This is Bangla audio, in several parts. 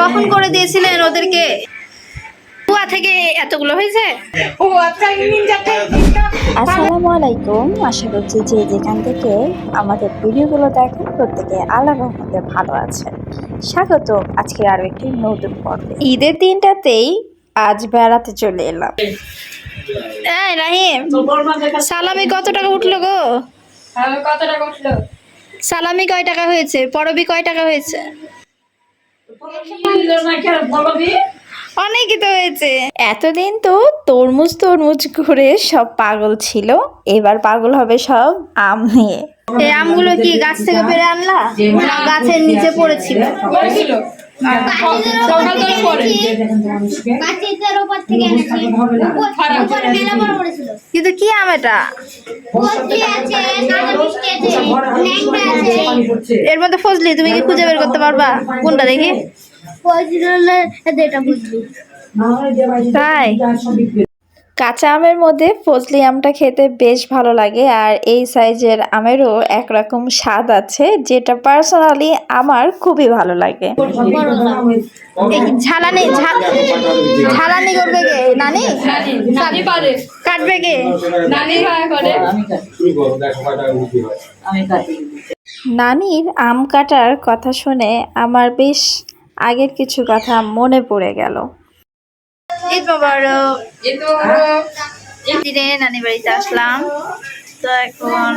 কখন করে দিয়েছিলেন ওদেরকে। কুয়া থেকে এতগুলো হয়েছে? ও আচ্ছা আসসালামু আলাইকুম। আশা করছি যে যেখান থেকে আমাদের ভিডিওগুলো দেখেন প্রত্যেকে আল্লাহ রহমতে ভালো আছেন। স্বাগত আজকে আরও একটি নতুন পর্বে। ঈদের দিনটাতেই আজ বেড়াতে চলে এলাম। এই রাহিম সালামি কত টাকা উঠল গো? কত টাকা উঠল? সালামি কয় টাকা হয়েছে? পরবি কয় টাকা হয়েছে? অনেকই তো হয়েছে। এতদিন তো তরমুজ তরমুজ করে সব পাগল ছিল এবার পাগল হবে সব আম নিয়ে। এই আমগুলো কি গাছ থেকে পেরে আনলা? গাছের নিচে পড়েছিল। কিন্তু কি আম এটা? এর মধ্যে ফজলি তুমি কি খুঁজে বের করতে পারবা? কোনটা দেখি? ফজলি। তাই? কাঁচা আমের মধ্যে ফজলি আমটা খেতে বেশ ভালো লাগে আর এই সাইজের আমেরও একরকম স্বাদ আছে যেটা পার্সোনালি আমার খুবই ভালো লাগে। ঝালানি ঝালানি করবে কে? নানি? নানি কাটবে কে? নানি করে শুরু করো দেখো কয়টা রুটি হয় নানির আম কাটার কথা শুনে আমার বেশ আগের কিছু কথা মনে পড়ে গেল। ঈদ মোবারক দিনে নানি বাড়িতে আসলাম। তো এখন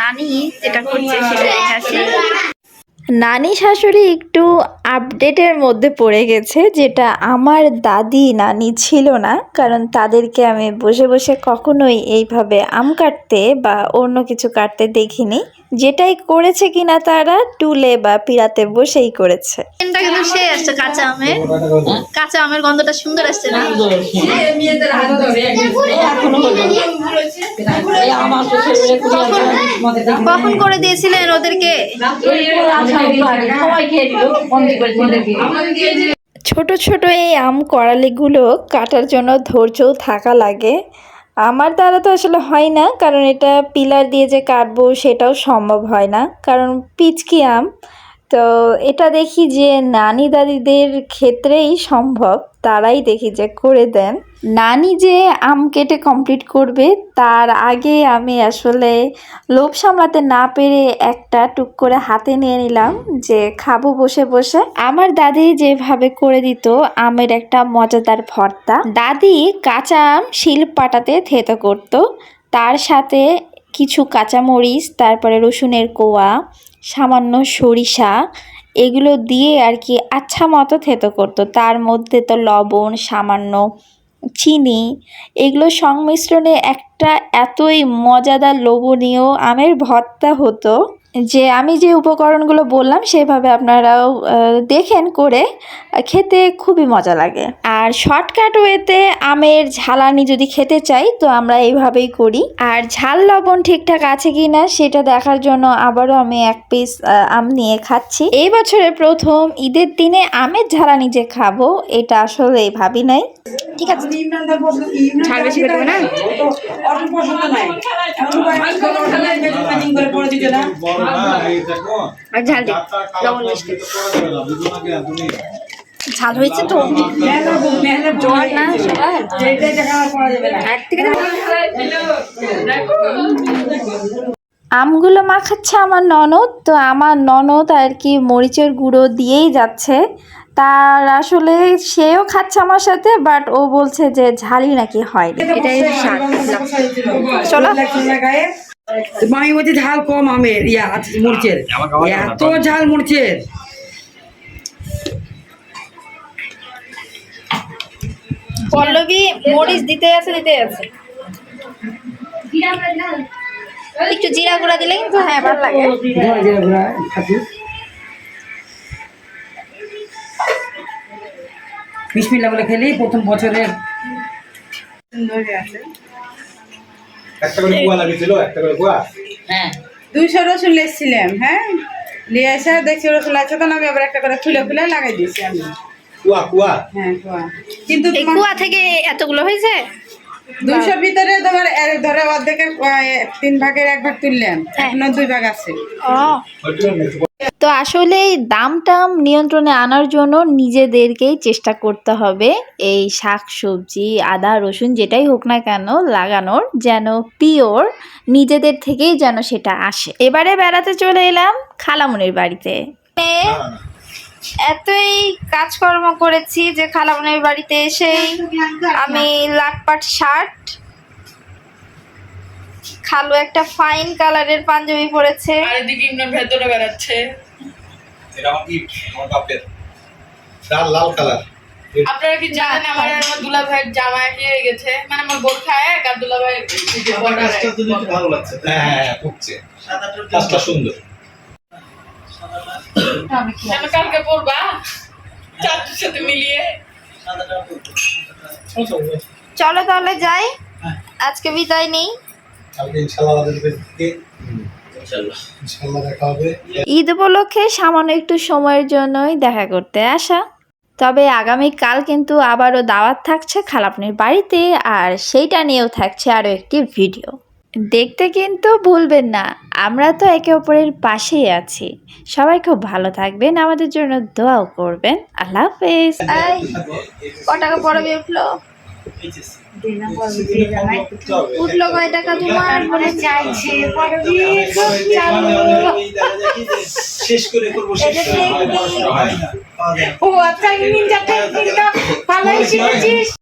নানি যেটা করছে সেটা দেখে আসি নানি শাশুড়ি একটু আপডেটের মধ্যে পড়ে গেছে যেটা আমার দাদি নানি ছিল না কারণ তাদেরকে আমি বসে বসে কখনোই এইভাবে আম কাটতে বা অন্য কিছু কাটতে দেখিনি। যেটাই করেছে কিনা তারা টুলে বা পিড়াতে বসেই করেছে। কিন্তু কিন্তু সে আসছে কাঁচা আমের। কাঁচা আমের গন্ধটা সুন্দর আসছে না? ছোট ছোট এই আম করালিগুলো কাটার জন্য ধৈর্যও থাকা লাগে। আমার দ্বারা তো আসলে হয় না, কারণ এটা পিলার দিয়ে যে কাটবো সেটাও সম্ভব হয় না। কারণ পিচকি আম তো এটা দেখি যে নানি দাদিদের ক্ষেত্রেই সম্ভব, তারাই দেখি যে করে দেন। নানি যে আম কেটে কমপ্লিট করবে, তার আগে আমি আসলে লোভ সামলাতে না পেরে একটা টুক করে হাতে নিয়ে নিলাম যে খাব বসে বসে। আমার দাদি যেভাবে করে দিত, আমের একটা মজাদার ভর্তা। দাদি কাঁচা আম শিল পাটাতে থেতো করতো, তার সাথে কিছু কাঁচামরিচ, তারপরে রসুনের কোয়া, সামান্য সরিষা, এগুলো দিয়ে আর কি আচ্ছা মতো থেতো করতো। তার মধ্যে তো লবণ, সামান্য চিনি, এগুলো সংমিশ্রণে একটা এতই মজাদার লোভনীয় আমের ভর্তা হতো। যে আমি যে উপকরণগুলো বললাম সেভাবে আপনারাও দেখেন করে খেতে খুবই মজা লাগে। আর শর্টকাট ওয়েতে আমের ঝালানি যদি খেতে চাই তো আমরা এইভাবেই করি। আর ঝাল লবণ ঠিকঠাক আছে কি না সেটা দেখার জন্য আবারও আমি এক পিস আম নিয়ে খাচ্ছি। এই বছরের প্রথম ঈদের দিনে আমের ঝালানি যে খাব এটা আসলে ভাবি নাই। ঠিক আছে। বেশি না। আর ঝাল দিই লবণ মিষ্টি ঝাল হয়েছে তো জ্বর না সবার এক থেকে আমগুলো মাখাচ্ছে আমার ননদ তো আমার ননদ আর কি মরিচের গুঁড়ো দিয়েই যাচ্ছে তার আসলে সেও খাচ্ছে আমার সাথে বাট ও বলছে যে ঝালই নাকি হয় এটাই চলো মামি বলছে ঝাল কম আমের ইয়া আছে মরিচের। এত ঝাল মরিচের। পল্লবী মরিচ দিতে আছে দিতে আছে। একটু জিরা গুঁড়া দিলে কিন্তু হ্যাঁ ভালো লাগে। বিসমিল্লা বলে খেলি প্রথম বছরের। একটা করে কুয়া লাগিয়েছিল একটা করে কুয়া? দুইশো রসুন হ্যাঁ? নিয়ে এসে দেখছি রসুন তখন আমি আবার একটা করে ফুলে ফুলে লাগাই দিয়েছি আমি। কুয়া কুয়া? হ্যাঁ কুয়া। কিন্তু এই কুয়া থেকে এতগুলো হয়েছে? দুইশোর ভিতরে তোমার ধরে অর্ধেকের তিন ভাগের এক ভাগ তুললাম এখনও দুই ভাগ আছে। তো আসলে এই দাম টাম নিয়ন্ত্রণে আনার জন্য নিজেদেরকেই চেষ্টা করতে হবে। এই শাক সবজি, আদা, রসুন যেটাই হোক না কেন লাগানোর যেন পিওর নিজেদের থেকেই যেন সেটা আসে। এবারে বেড়াতে চলে এলাম খালামুনির বাড়িতে। এতই কাজকর্ম করেছি যে খালামনের বাড়িতে এসেই আমি লাটপাট শার্ট, খালু একটা ফাইন কালারের পাঞ্জাবি পরেছে। আর এদিকে ভেতরে বেড়াচ্ছে। এটা আমার গিফট আমার বাপের। লাল লাল কালার। আপনারা কি জানেন আমার আমার দুলা ভাইয়ের জামা হয়ে গেছে? মানে আমার বোরখা এক আর দুলা এক। ভালো লাগছে হ্যাঁ হ্যাঁ হ্যাঁ ফুটছে কাজটা সুন্দর। কালকে পরবা সাথে মিলিয়ে। চলো তাহলে যাই। আজকে বিদায় নেই। কালকে ইনশাআল্লাহ আমাদের থেকে ইনশাআল্লাহ। ইনশাআল্লাহ দেখা হবে। ঈদ উপলক্ষে সামান্য একটু সময়ের জন্যই দেখা করতে আসা। তবে আগামীকাল কিন্তু আবারও দাওয়াত থাকছে খালাপনির বাড়িতে আর সেইটা নিয়েও থাকছে আরও একটি ভিডিও। দেখতে কিন্তু ভুলবেন না আমরা তো একে অপরের পাশেই আছি। সবাই খুব ভালো থাকবেন আমাদের জন্য দোয়াও করবেন। আল্লাহ হাফেজ। এই ক পড়বে উঠল? উঠল কয় টাকা তোমার বলে চাইছে শেষ করে করব ও আচ্ছা নিনজা টেকনিকটা ভালোই শিখেছিস